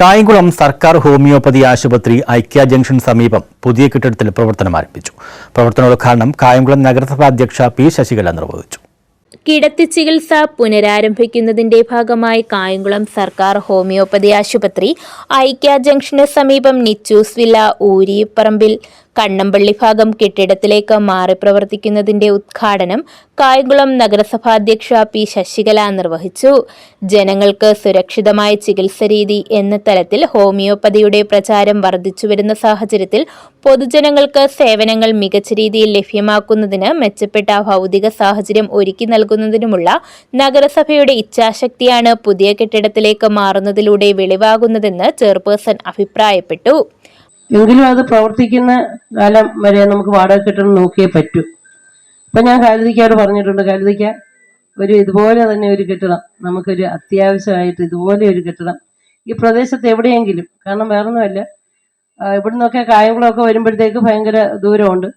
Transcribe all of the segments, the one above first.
കായംകുളം സർക്കാർ ഹോമിയോപ്പതി ആശുപത്രി ഐക്യ ജംഗ്ഷൻ സമീപം പുതിയ കെട്ടിടത്തിൽ പ്രവർത്തനം ആരംഭിച്ചു. പ്രവർത്തനോദ്ഘാടനം കായംകുളം നഗരസഭാ അധ്യക്ഷ പി ശശികല നിർവഹിച്ചു. കിടത്തി ചികിത്സ പുനരാരംഭിക്കുന്നതിന്റെ ഭാഗമായി കായംകുളം സർക്കാർ ഹോമിയോപ്പതി ആശുപത്രി ഐക്യ ജംഗ്ഷന് സമീപം നിച്ചൂസ് വില്ല ഊരിപ്പറമ്പിൽ കണ്ണമ്പള്ളി ഭാഗം കെട്ടിടത്തിലേക്ക് മാറി പ്രവർത്തിക്കുന്നതിന്റെ ഉദ്ഘാടനം കായംകുളം നഗരസഭാധ്യക്ഷ പി ശശികല നിർവഹിച്ചു. ജനങ്ങൾക്ക് സുരക്ഷിതമായ ചികിത്സ രീതി എന്ന തലത്തിൽ ഹോമിയോപ്പതിയുടെ പ്രചാരം വർദ്ധിച്ചുവരുന്ന സാഹചര്യത്തിൽ പൊതുജനങ്ങൾക്ക് സേവനങ്ങൾ മികച്ച രീതിയിൽ ലഭ്യമാക്കുന്നതിന് മെച്ചപ്പെട്ട ഭൗതിക സാഹചര്യം ഒരുക്കി നൽകുന്നതിനുമുള്ള നഗരസഭയുടെ ഇച്ഛാശക്തിയാണ് പുതിയ കെട്ടിടത്തിലേക്ക് മാറുന്നതിലൂടെ വെളിവാകുന്നതെന്ന് ചെയർപേഴ്സൺ അഭിപ്രായപ്പെട്ടു. എങ്കിലും അത് പ്രവർത്തിക്കുന്ന കാലം വരെ നമുക്ക് വാടക കിട്ടണം നോക്കിയേ പറ്റൂ. ഇപ്പൊ ഞാൻ കാലിദിക്കയോട് പറഞ്ഞിട്ടുണ്ട് കാലിതിക്ക ഒരു ഇതുപോലെ തന്നെ ഒരു കെട്ടിടം നമുക്കൊരു അത്യാവശ്യമായിട്ട് ഇതുപോലെ ഒരു കെട്ടിടം ഈ പ്രദേശത്ത് എവിടെയെങ്കിലും കാരണം വേറൊന്നുമല്ല ഇവിടെ നിന്നൊക്കെ കായംകുളമൊക്കെ വരുമ്പോഴത്തേക്ക് ഭയങ്കര ദൂരമുണ്ട്.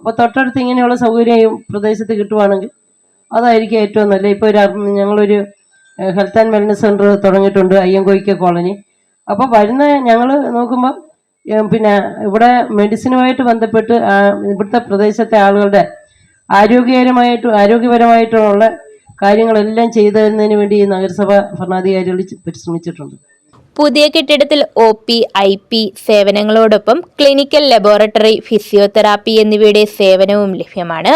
അപ്പോൾ തൊട്ടടുത്ത് ഇങ്ങനെയുള്ള സൗകര്യം ഈ പ്രദേശത്ത് കിട്ടുവാണെങ്കിൽ അതായിരിക്കും ഏറ്റവും നല്ല. ഇപ്പോൾ ഒരു ഞങ്ങളൊരു ഹെൽത്ത് ആൻഡ് വെൽനസ് സെന്റർ തുടങ്ങിയിട്ടുണ്ട് അയ്യങ്കോയിക്ക കോളനി. അപ്പോൾ വരുന്ന ഞങ്ങൾ നോക്കുമ്പോൾ പിന്നെ ഇവിടെ മെഡിസിനുമായിട്ട് ബന്ധപ്പെട്ട് ഇവിടുത്തെ പ്രദേശത്തെ ആളുകളുടെ ആരോഗ്യകരമായിട്ട് ആരോഗ്യപരമായിട്ടുള്ള കാര്യങ്ങളെല്ലാം ചെയ്തു തരുന്നതിന് വേണ്ടി ഈ നഗരസഭ ഭരണാധികാരികൾ പരിശ്രമിച്ചിട്ടുണ്ട്. പുതിയ കെട്ടിടത്തിൽ ഒ പി ഐ പി സേവനങ്ങളോടൊപ്പം ക്ലിനിക്കൽ ലബോറട്ടറി ഫിസിയോതെറാപ്പി എന്നിവയുടെ സേവനവും ലഭ്യമാണ്.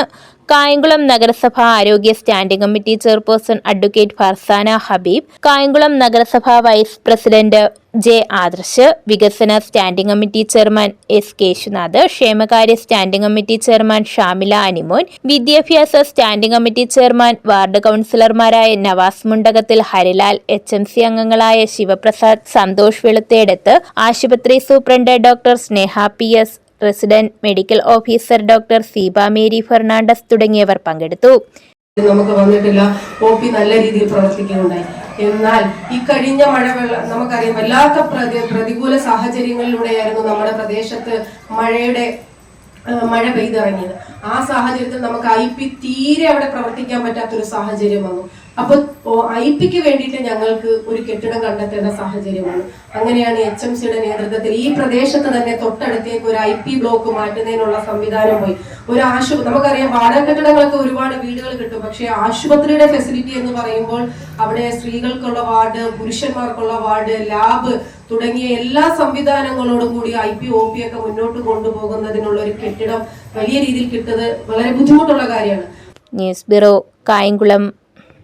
കായംകുളം നഗരസഭ ആരോഗ്യ standing committee chairperson advocate Farzana Habeeb Kayamkulam നഗരസഭ വൈസ് പ്രസിഡന്റ് ജെ ആദർശ് വികസന standing committee chairman S Keshunath ക്ഷേമകാര്യ standing committee chairman Shamila Animon വിദ്യാഭ്യാസ സ്റ്റാൻഡിംഗ് കമ്മിറ്റി ചെയർമാൻ വാർഡ് കൗൺസിലർമാരായ Navas Mundakathil Harilal H M C അംഗങ്ങളായ ശിവപ്രസാദ് സന്തോഷ് വെളുത്തേടത്ത് ആശുപത്രി superintendent doctor Sneha P S resident medical officer doctor Seeba Mary Fernandez തുടങ്ങിയവർ പങ്കെടുത്തു. നമുക്ക് വന്നിട്ടില്ല. O P നല്ല രീതിയിൽ പ്രവർത്തിക്കുന്നുണ്ടായി എന്നാൽ ഈ കഴിഞ്ഞ മഴവെള്ളം നമുക്കറിയാം വല്ലാത്ത പ്രതി- പ്രതികൂല സാഹചര്യങ്ങളിലൂടെയായിരുന്നു നമ്മുടെ പ്രദേശത്ത് മഴയുടെ മഴ പെയ്തിറങ്ങിയത്. ആ സാഹചര്യത്തിൽ നമുക്ക് ഐ പി തീരെ അവിടെ പ്രവർത്തിക്കാൻ പറ്റാത്തൊരു സാഹചര്യം വന്നു. അപ്പൊ ഐ പിക്ക് വേണ്ടിയിട്ട് ഞങ്ങൾക്ക് ഒരു കെട്ടിടം കണ്ടെത്തേണ്ട സാഹചര്യമാണ് അങ്ങനെയാണ് എച്ച് എം സിയുടെ നേതൃത്വത്തിൽ ഈ പ്രദേശത്ത് തന്നെ തൊട്ടടുത്തേക്ക് ഒരു ഐ പി ബ്ലോക്ക് മാറ്റുന്നതിനുള്ള സംവിധാനം പോയി. ഒരു ആശു നമുക്കറിയാം വാടക കെട്ടിടങ്ങളൊക്കെ ഒരുപാട് വീടുകൾ കിട്ടും. പക്ഷേ ആശുപത്രിയുടെ ഫെസിലിറ്റി എന്ന് പറയുമ്പോൾ അവിടെ സ്ത്രീകൾക്കുള്ള വാർഡ് പുരുഷന്മാർക്കുള്ള വാർഡ് ലാബ് തുടങ്ങിയ എല്ലാ സംവിധാനങ്ങളോടും കൂടി ഐ പി ഒ പി ഒക്കെ മുന്നോട്ട് കൊണ്ടുപോകുന്നതിനുള്ള ഒരു കെട്ടിടം വലിയ രീതിയിൽ കിട്ടുന്നത് വളരെ ബുദ്ധിമുട്ടുള്ള കാര്യമാണ്. News bureau Kayamkulam